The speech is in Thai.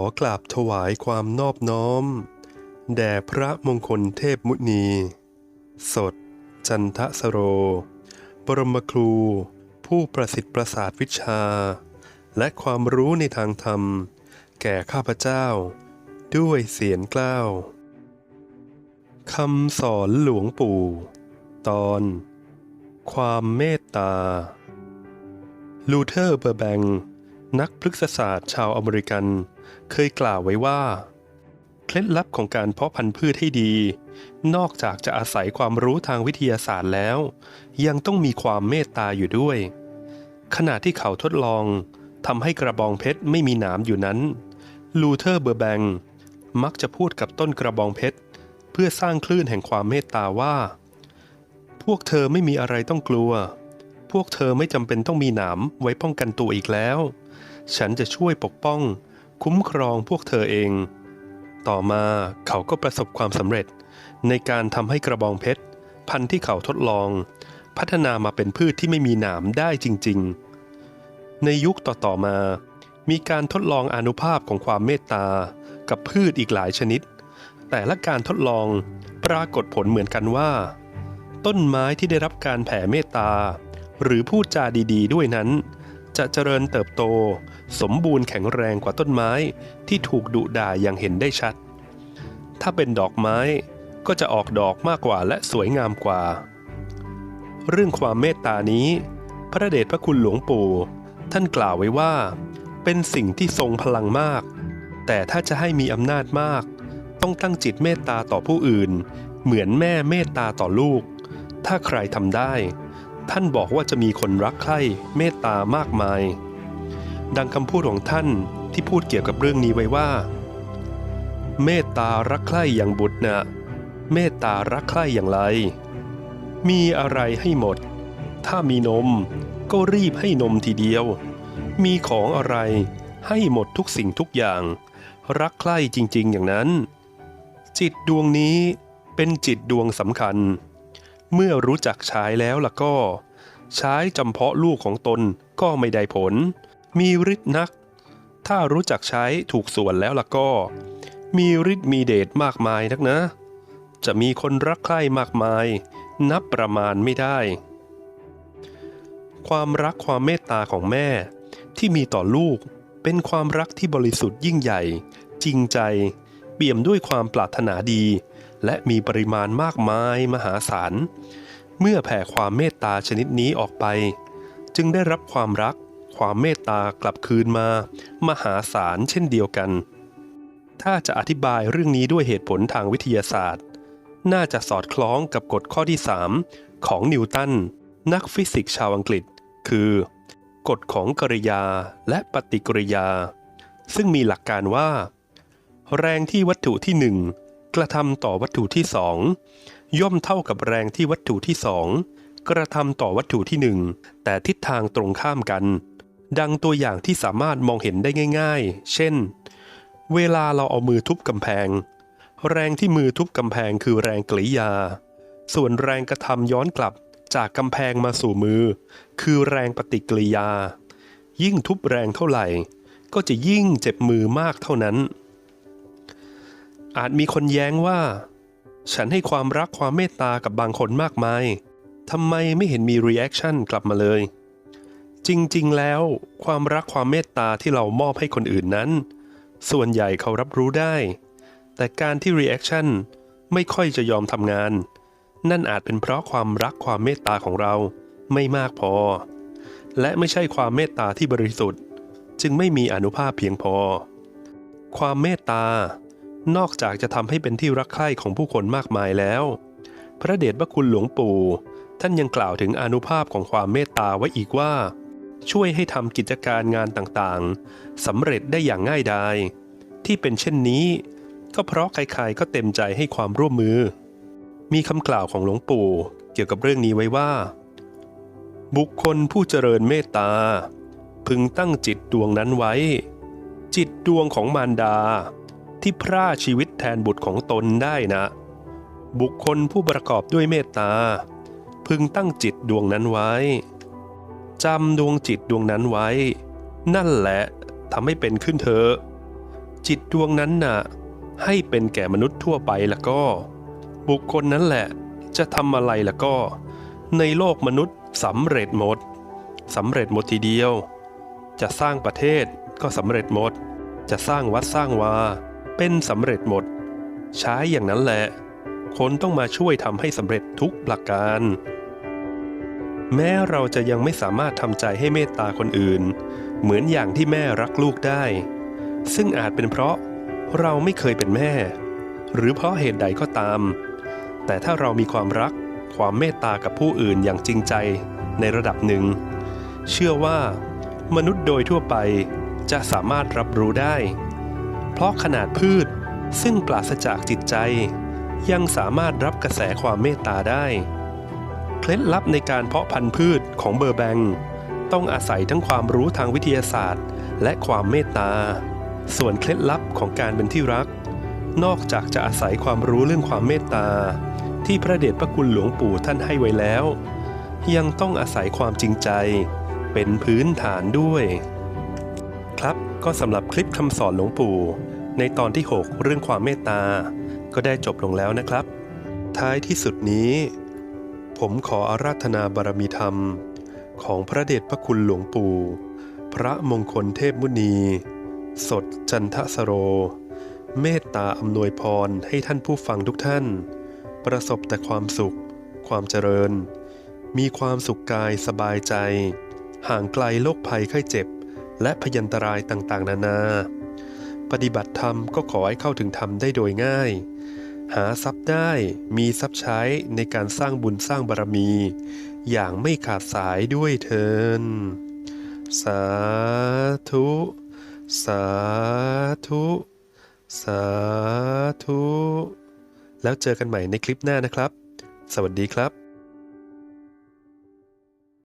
อกราบถวายความนอบน้อม แด่พระมงคลเทพมุนี สด จันทสโร บรมครู ผู้ประสิทธิ์ประสาทวิชา และความรู้ในทางธรรม แก่ข้าพเจ้า ด้วยเสียงกล้าวคำสอนหลวงปู่ ตอน ความเมตตา ลูเทอร์เบอร์แบง นักพฤกษศาสตร์ชาวอเมริกัน เคยกล่าวไว้ว่า เคล็ดลับของการเพาะพันธุ์พืชให้ดี นอกจากจะอาศัยความรู้ทางวิทยาศาสตร์แล้ว ยังต้องมีความเมตตาอยู่ด้วย ขณะที่เขาทดลองทำให้กระบองเพชรไม่มีหนามอยู่นั้น ลูเทอร์เบอร์แบงมักจะพูดกับต้นกระบองเพชรเพื่อสร้างคลื่นแห่งความเมตตาว่า พวกเธอไม่มีอะไรต้องกลัว พวกเธอไม่จำเป็นต้องมีหนามไว้ป้องกันตัวอีกแล้ว ฉันจะช่วยปกป้อง คุ้มครองพวกเธอเอง ต่อมาเขาก็ประสบความสำเร็จ ในการทำให้กระบองเพชร พันธุ์ที่เขาทดลอง พัฒนามาเป็นพืชที่ไม่มีหนามได้จริง ๆ ในยุคต่อๆมา มีการทดลองอนุภาพของความเมตตา กับพืชอีกหลายชนิด แต่ละการทดลองปรากฏผลเหมือนกันว่า ต้นไม้ที่ได้รับการแผ่เมตตา หรือพูดจาดี ๆ ด้วยนั้น จะเจริญเติบโต สมบูรณ์แข็งแรงกว่าต้นไม้ที่ถูกดุด่าอย่างเห็นได้ชัด ถ้าเป็นดอกไม้ก็จะออกดอกมากกว่าและสวยงามกว่า เรื่องความเมตตานี้ พระเดชพระคุณหลวงปู่ท่านกล่าวไว้ว่า เป็นสิ่งที่ทรงพลังมาก แต่ถ้าจะให้มีอำนาจมาก ต้องตั้งจิตเมตตาต่อผู้อื่น เหมือนแม่เมตตาต่อลูก ถ้าใครทำได้ ท่านบอกว่าจะมีคนรักใคร่เมตตามากมาย ดังคำพูดของท่านที่พูดเกี่ยวกับเรื่องนี้ไว้ว่า เมตตารักใคร่อย่างบุตรนะเมตตารักใคร่อย่างไร มีอะไรให้หมด ถ้ามีนมก็รีบให้นมทีเดียว มีของอะไรให้หมดทุกสิ่งทุกอย่าง รักใคร่จริง ๆ อย่างนั้น จิตดวงนี้เป็นจิตดวงสำคัญ เมื่อรู้จักใช้แล้วล่ะก็ ใช้จำเพาะลูกของตนก็ไม่ได้ผล มีฤทธิ์นัก ถ้ารู้จักใช้ถูกส่วนแล้วล่ะก็ มีฤทธิ์มีเดชมากมายนักนะ จะมีคนรักใคร่มากมาย นับประมาณไม่ได้ ความรักความเมตตาของแม่ที่มีต่อลูกเป็นความรักที่บริสุทธิ์ยิ่งใหญ่ จริงใจ เปี่ยมด้วยความปรารถนาดี และมีปริมาณมากมายมหาศาล เมื่อแผ่ความเมตตาชนิดนี้ออกไป จึงได้รับความรัก ความเมตตากลับคืนมา มหาศาลเช่นเดียวกัน ถ้าจะอธิบายเรื่องนี้ด้วยเหตุผลทางวิทยาศาสตร์ น่าจะสอดคล้องกับกฎข้อที่ 3 ของนิวตันนักฟิสิกส์ชาวอังกฤษ คือกฎของกริยาและปฏิกิริยา ซึ่งมีหลักการว่า แรงที่วัตถุที่หนึ่ง กระทำต่อวัตถุที่สองย่อมเท่ากับแรงที่วัตถุที่สองกระทำต่อวัตถุที่หนึ่งแต่ทิศทางตรงข้ามกัน ดังตัวอย่างที่สามารถมองเห็นได้ง่าย ๆ เช่น เวลาเราเอามือทุบกำแพง แรงที่มือทุบกำแพงคือแรงกริยา ส่วนแรงกระทำย้อนกลับจากกำแพงมาสู่มือ คือแรงปฏิกิริยา ยิ่งทุบแรงเท่าไหร่ ก็จะยิ่งเจ็บมือมากเท่านั้น อาจมีคนแย้งว่า ฉันให้ความรักความเมตตากับบางคนมากมายทำไมไม่เห็นมีรีแอคชั่นกลับมาเลย จริงๆ แล้ว ความรักความเมตตาที่เรามอบให้คนอื่นนั้น ส่วนใหญ่เขารับรู้ได้ แต่การที่รีแอคชั่นไม่ค่อยจะยอมทำงาน นั่นอาจเป็นเพราะความรักความเมตตาของเราไม่มากพอ และไม่ใช่ความเมตตาที่บริสุทธิ์ จึงไม่มีอนุภาพเพียงพอ ความเมตตา นอกจากจะทำให้เป็นที่รักใคร่ของผู้คนมากมายแล้ว พระเดชพระคุณหลวงปู่ ท่านยังกล่าวถึงอนุภาพของความเมตตาไว้อีกว่า ช่วยให้ทำกิจการงานต่างๆสำเร็จได้อย่างง่ายดายที่เป็นเช่นนี้ ก็เพราะใครๆก็เต็มใจให้ความร่วมมือ มีคำกล่าวของหลวงปู่เกี่ยวกับเรื่องนี้ไว้ว่า บุคคลผู้เจริญเมตตา พึงตั้งจิตดวงนั้นไว้ จิตดวงของมารดา ที่พร่าชีวิตแทนบุตรของตนได้นะ บุคคลผู้ประกอบด้วยเมตตา พึงตั้งจิตดวงนั้นไว้จำดวงจิตดวงนั้นไว้ นั่นแหละทำให้เป็นขึ้นเถอะจิตดวงนั้นน่ะ ให้เป็นแก่มนุษย์ทั่วไปแล้วก็ บุคคลนั้นแหละ จะทำอะไรแล้วก็ ในโลกมนุษย์สำเร็จหมดสำเร็จหมดทีเดียว จะสร้างประเทศก็สำเร็จหมด จะสร้างวัดสร้างวา เป็นสำเร็จหมด ใช้อย่างนั้นแหละ คนต้องมาช่วยทำให้สำเร็จทุกประการ แม้เราจะยังไม่สามารถทำใจให้เมตตาคนอื่น เหมือนอย่างที่แม่รักลูกได้ ซึ่งอาจเป็นเพราะเราไม่เคยเป็นแม่ หรือเพราะเหตุใดก็ตาม แต่ถ้าเรามีความรักความเมตตากับผู้อื่นอย่างจริงใจในระดับหนึ่ง เชื่อว่ามนุษย์โดยทั่วไปจะสามารถรับรู้ได้ เพราะขนาดพืชซึ่งปราศจากจิตใจ ยังสามารถรับกระแสความเมตตาได้ เคล็ดลับในการเพาะพันธุ์พืชของเบอร์แบง ต้องอาศัยทั้งความรู้ทางวิทยาศาสตร์ และความเมตตา ส่วนเคล็ดลับของการเป็นที่รัก นอกจากจะอาศัยความรู้เรื่องความเมตตา ที่พระเดชพระคุณหลวงปู่ท่านให้ไว้แล้ว ยังต้องอาศัยความจริงใจ เป็นพื้นฐานด้วย ก็สำหรับคลิปคำสอนหลวงปู่ ในตอนที่ 6 เรื่องความเมตตา ก็ได้จบลงแล้วนะครับ ท้ายที่สุดนี้ ผมขออาราธนาบารมีธรรม ของพระเดชพระคุณหลวงปู่ พระมงคลเทพมุนี สดจันทสโร เมตตาอำนวยพรให้ท่านผู้ฟังทุกท่าน ประสบแต่ความสุข ความเจริญ มีความสุขกายสบายใจ ห่างไกลโรคภัยไข้เจ็บ และพยันตรายต่างๆ นานา ปฏิบัติธรรมก็ขอให้เข้าถึงธรรมได้โดยง่าย หาทรัพย์ได้มีทรัพย์ใช้ในการสร้างบุญสร้างบารมี อย่างไม่ขาดสายด้วยเทิน สาธุ สาธุ สาธุ แล้วเจอกันใหม่ในคลิปหน้านะครับ สวัสดีครับ